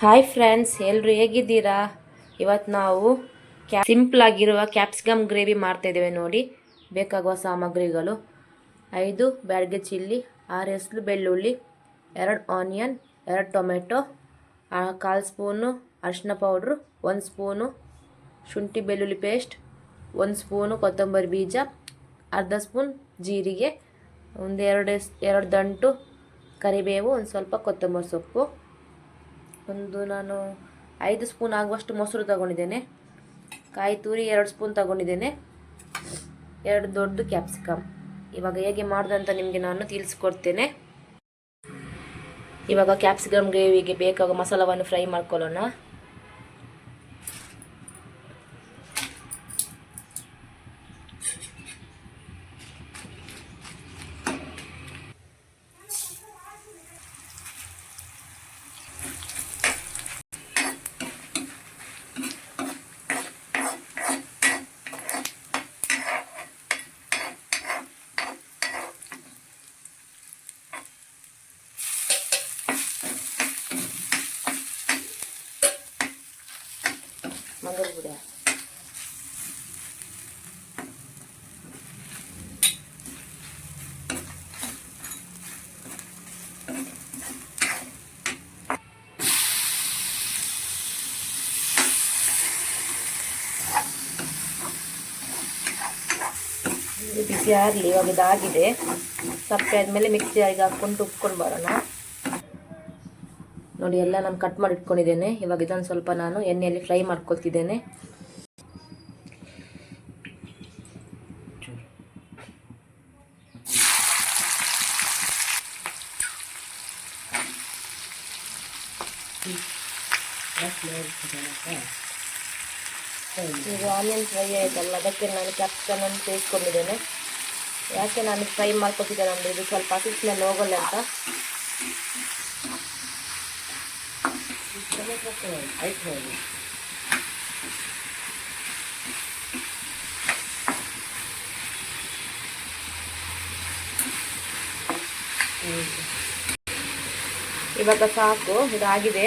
Hi friends ಎಲ್ಲರೂ ಹೇಗಿದ್ದೀರಾ? ಇವತ್ತು ನಾವು ಕ್ಯಾ ಸಿಂಪಲ್ ಆಗಿರುವ ಕ್ಯಾಪ್ಸಿಕಮ್ ಗ್ರೇವಿ ಮಾಡ್ತಾ ಇದ್ದೇವೆ ನೋಡಿ. ಬೇಕಾಗುವ ಸಾಮಗ್ರಿಗಳು. ಐದು ಬ್ಯಾಡ್ಗೆ ಚಿಲ್ಲಿ, ಆರು ಹೆಸರು ಬೆಳ್ಳುಳ್ಳಿ, ಎರಡು ಆನಿಯನ್ ಎರಡು ಟೊಮೆಟೊ ಕಾಲು ಸ್ಪೂನು ಅರಿಶಿನ ಪೌಡ್ರು, ಒಂದು ಸ್ಪೂನು ಶುಂಠಿ ಬೆಳ್ಳುಳ್ಳಿ ಪೇಸ್ಟ್ ಒಂದು ಸ್ಪೂನು ಕೊತ್ತಂಬರಿ ಬೀಜ, ಅರ್ಧ ಸ್ಪೂನ್ ಜೀರಿಗೆ, ಒಂದು ಎರಡು ಎರಡು ದಂಟು ಕರಿಬೇವು, ಒಂದು ಸ್ವಲ್ಪ ಕೊತ್ತಂಬರಿ ಸೊಪ್ಪು. ಒಂದು ನಾನು ಐದು ಸ್ಪೂನ್ ಆಗುವಷ್ಟು ಮೊಸರು ತಗೊಂಡಿದ್ದೇನೆ. ಕಾಯಿ ತುರಿ ಎರಡು ಸ್ಪೂನ್ ತಗೊಂಡಿದ್ದೇನೆ. ಎರಡು ದೊಡ್ಡ ಕ್ಯಾಪ್ಸಿಕಮ್ ಇವಾಗ ಹೇಗೆ ಮಾಡ್ದಂತ ನಿಮಗೆ ನಾನು ತಿಳಿಸ್ಕೊಡ್ತೇನೆ. ಇವಾಗ ಕ್ಯಾಪ್ಸಿಕಮ್ ಗ್ರೇವಿಗೆ ಬೇಕಾಗೋ ಮಸಾಲವನ್ನು ಫ್ರೈ ಮಾಡ್ಕೊಳ್ಳೋಣ. ಮಂಗಲ್ ಬಿಡ ಬಿಸಿ ಆಗಲಿ ಇವಾಗ ಇದಾಗಿದೆ. ಸಪ್ಪೆ ಆದಮೇಲೆ ಮಿಕ್ಸಿ ಆಗಿ ಹಾಕ್ಕೊಂಡು ಉಪ್ಕೊಂಡು ಬರೋಣ. ನೋಡಿ, ಎಲ್ಲ ನಾನು ಕಟ್ ಮಾಡಿ ಇಟ್ಕೊಂಡಿದ್ದೇನೆ ಇವಾಗ ಇದನ್ನು ಸ್ವಲ್ಪ ನಾನು ಎಣ್ಣೆಯಲ್ಲಿ ಫ್ರೈ ಮಾಡ್ಕೊಳ್ತಿದ್ದೇನೆ. ಈಗ ಆನಿಯನ್ ಫ್ರೈ ಆಯಿತಲ್ಲ, ಅದಕ್ಕೆ ನಾನು ಕ್ಯಾಪ್ಸಿಕಮ್ ಅನ್ನು ಸೇರಿಸ್ಕೊಂಡಿದ್ದೇನೆ. ಯಾಕೆ ನಾನು ಫ್ರೈ ಮಾಡ್ಕೊತಿದ್ದೇನೆ ಅಂದರೆ ಇದು ಸ್ವಲ್ಪ ಹಸಿ ಸ್ಮೆಲ್ ಹೋಗಲ್ಲ ಅಂತ. ಇವಾಗ ಸಾಕು, ಇದಾಗಿದೆ.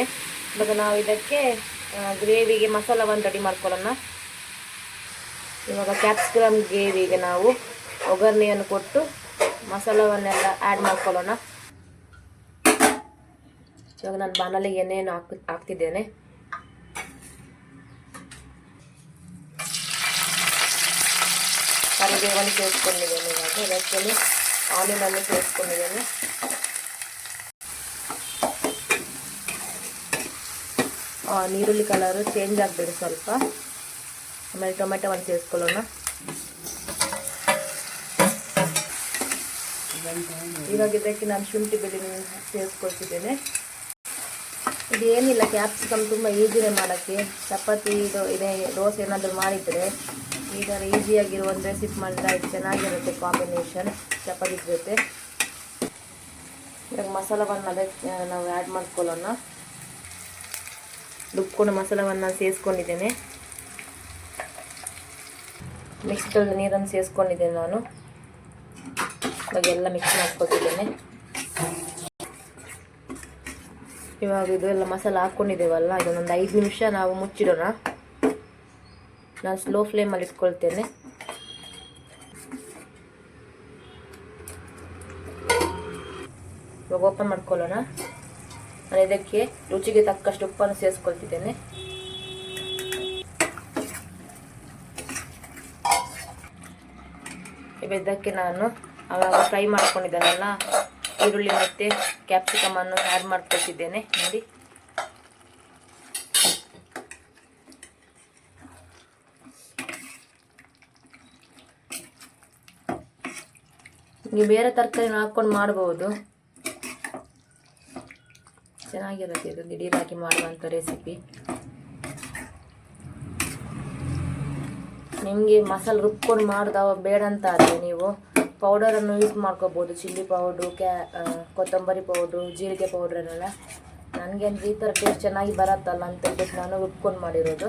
ಇವಾಗ ನಾವು ಇದಕ್ಕೆ ಗ್ರೇವಿಗೆ ಮಸಾಲವನ್ನು ರೆಡಿ ಮಾಡ್ಕೊಳ್ಳೋಣ. ಇವಾಗ ಕ್ಯಾಪ್ಸಿಕಮ್ ಗ್ರೇವಿಗೆ ನಾವು ಒಗ್ಗರಣೆಯನ್ನು ಕೊಟ್ಟು ಮಸಾಲವನ್ನೆಲ್ಲ ಆ್ಯಡ್ ಮಾಡ್ಕೊಳ್ಳೋಣ. ಇವಾಗ ನಾನು ಬಾನಲ್ಲಿ ಎಣ್ಣೆಯನ್ನು ಹಾಕ್ ಹಾಕ್ತಿದ್ದೇನೆ. ಕರಿಬೇವನ್ನು ಸೇರಿಸ್ಕೊಂಡಿದ್ದೇನೆ ಇವಾಗ. ಇದಕ್ಕೆ ಆನಿಯನನ್ನು ಸೇರಿಸ್ಕೊಂಡಿದ್ದೇನೆ. ನೀರುಳ್ಳಿ ಕಲರು ಚೇಂಜ್ ಆಗಬೇಕು ಸ್ವಲ್ಪ. ಆಮೇಲೆ ಟೊಮೆಟೊವನ್ನು ಸೇರಿಸ್ಕೊಳ್ಳೋಣ. ಇವಾಗ ಇದಕ್ಕೆ ನಾನು ಶುಂಠಿ ಬೆಳ್ಳುಳ್ಳಿ ಸೇರಿಸ್ಕೊಳ್ತಿದ್ದೇನೆ. ಇದು ಏನಿಲ್ಲ ಕ್ಯಾಪ್ಸಿಕಮ್ ತುಂಬ ಈಸಿನೇ ಮಾಡೋಕ್ಕೆ. ಚಪಾತಿ ಇದು ಇದೇ, ದೋಸೆ ಏನಾದರೂ ಮಾಡಿದರೆ ಈ ಥರ ಈಸಿಯಾಗಿರೋ ಒಂದು ರೆಸಿಪಿ ಮಾಡಿದ್ರೆ ಇದು ಚೆನ್ನಾಗಿರುತ್ತೆ ಕಾಂಬಿನೇಷನ್ ಚಪಾತಿ ಜೊತೆ. ಇವಾಗ ಮಸಾಲವನ್ನು ಅದಕ್ಕೆ ನಾವು ಆ್ಯಡ್ ಮಾಡ್ಕೊಳ್ಳೋಣ. ರುಬ್ಕೊಂಡು ಮಸಾಲವನ್ನು ಸೇರಿಸ್ಕೊಂಡಿದ್ದೇನೆ ಮಿಕ್ಸ್ ತೊಳೆದು ನೀರನ್ನು ಸೇರಿಸ್ಕೊಂಡಿದ್ದೇನೆ ನಾನು. ಇವಾಗ ಎಲ್ಲ ಮಿಕ್ಸ್ ಮಾಡ್ಕೊತಿದ್ದೇನೆ ಇವಾಗ ಇದು ಎಲ್ಲ ಮಸಾಲ ಹಾಕ್ಕೊಂಡಿದ್ದೇವಲ್ಲ ಇದನ್ನೊಂದು ಐದು ನಿಮಿಷ ನಾವು ಮುಚ್ಚಿಡೋಣ. ನಾನು ಸ್ಲೋ ಫ್ಲೇಮಲ್ಲಿ ಇಟ್ಕೊಳ್ತೇನೆ. ಇವಾಗ ಓಪನ್ ಮಾಡ್ಕೊಳ್ಳೋಣ. ನಾನು ಇದಕ್ಕೆ ರುಚಿಗೆ ತಕ್ಕಷ್ಟು ಉಪ್ಪನ್ನು ಸೇರಿಸ್ಕೊಳ್ತಿದ್ದೇನೆ. ಇದಕ್ಕೆ ನಾನು ಆವಾಗ ಫ್ರೈ ಮಾಡ್ಕೊಂಡಿದ್ದಾನಲ್ಲ ಈರುಳ್ಳಿ ಮತ್ತು ಕ್ಯಾಪ್ಸಿಕಮ್ ಅನ್ನು ಆ್ಯಡ್ ಮಾಡ್ಕೊಟ್ಟಿದ್ದೇನೆ ನೋಡಿ. ನೀವು ಬೇರೆ ತರಕಾರಿನ ಹಾಕ್ಕೊಂಡು ಮಾಡ್ಬೋದು. ಚೆನ್ನಾಗಿರುತ್ತೆ ಇದು ದಿಢೀರಾಗಿ ಮಾಡುವಂಥ ರೆಸಿಪಿ ನಿಮಗೆ ಮಸಾಲೆ ರುಬ್ಕೊಂಡು ಮಾಡಿದವ ಬೇಡ ಅಂತ ಆದರೆ ನೀವು ಪೌಡರನ್ನು ಯೂಸ್ ಮಾಡ್ಕೋಬೋದು. ಚಿಲ್ಲಿ ಪೌಡ್ರು ಕ್ಯಾ ಕೊತ್ತಂಬರಿ ಪೌಡ್ರು ಜೀರಿಗೆ ಪೌಡ್ರನ್ನೆಲ್ಲ ನನಗೇನು ಈ ಥರ ಟೇಸ್ಟ್ ಚೆನ್ನಾಗಿ ಬರತ್ತಲ್ಲ ಅಂತ ಹೇಳ್ಬಿಟ್ಟು ನಾನು ಉಟ್ಕೊಂಡು ಮಾಡಿರೋದು.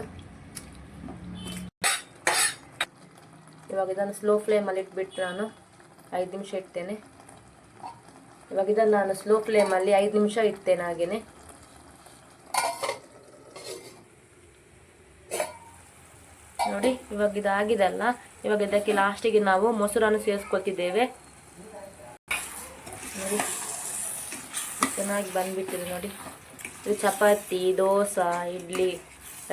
ಇವಾಗ ಇದನ್ನು ಸ್ಲೋ ಫ್ಲೇಮಲ್ಲಿ ಇಟ್ಬಿಟ್ಟು ನಾನು ಐದು ನಿಮಿಷ ಇಡ್ತೇನೆ. ಇವಾಗ ಇದನ್ನು ನಾನು ಸ್ಲೋ ಫ್ಲೇಮಲ್ಲಿ ಐದು ನಿಮಿಷ ಇಡ್ತೇನೆ ಹಾಗೆಯೇ ನೋಡಿ, ಇವಾಗ ಇದಾಗಿದೆ ಆಗಿದೆಲ್ಲ ಇವಾಗ ಇದಕ್ಕೆ ಲಾಸ್ಟಿಗೆ ನಾವು ಮೊಸರನ್ನು ಸೇರಿಸ್ಕೊಳ್ತಿದ್ದೇವೆ. ನೋಡಿ, ಚೆನ್ನಾಗಿ ಬಂದ್ಬಿಟ್ಟಿದೆ ನೋಡಿ. ಇದು ಚಪಾತಿ, ದೋಸೆ, ಇಡ್ಲಿ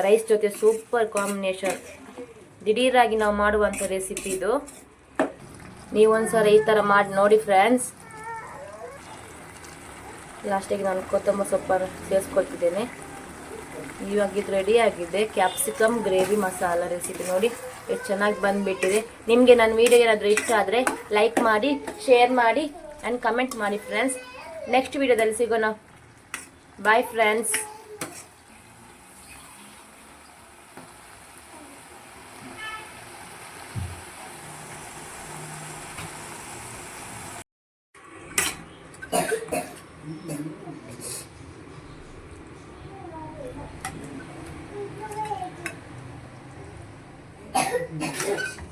ರೈಸ್ ಜೊತೆ ಸೂಪರ್ ಕಾಂಬಿನೇಷನ್ ದಿಢೀರಾಗಿ ನಾವು ಮಾಡುವಂಥ ರೆಸಿಪಿ ಇದು. ನೀವು ಒಂದ್ಸಲ ಈ ಥರ ಮಾಡಿ ನೋಡಿ ಫ್ರೆಂಡ್ಸ್ ಲಾಸ್ಟಿಗೆ ನಾನು ಕೊತ್ತಂಬರಿ ಸೊಪ್ಪನ್ನು ಸೇರಿಸ್ಕೊಳ್ತಿದ್ದೇನೆ. ಇವಾಗಿದ್ದು ರೆಡಿ ಆಗಿದೆ. ಕ್ಯಾಪ್ಸಿಕಮ್ ಗ್ರೇವಿ ಮಸಾಲ ರೆಸಿಪಿ ನೋಡಿ. ಎಷ್ಟು ಚೆನ್ನಾಗಿ ಬಂದ್ಬಿಟ್ಟಿದೆ. ನಿಮಗೆ ನನ್ನ ವಿಡಿಯೋ ಏನಾದರೂ ಇಷ್ಟ ಆದರೆ ಲೈಕ್ ಮಾಡಿ ಶೇರ್ ಮಾಡಿ ಆ್ಯಂಡ್ ಕಮೆಂಟ್ ಮಾಡಿ ಫ್ರೆಂಡ್ಸ್ ನೆಕ್ಸ್ಟ್ ವೀಡಿಯೋದಲ್ಲಿ ಸಿಗೋಣ. Bye friends you.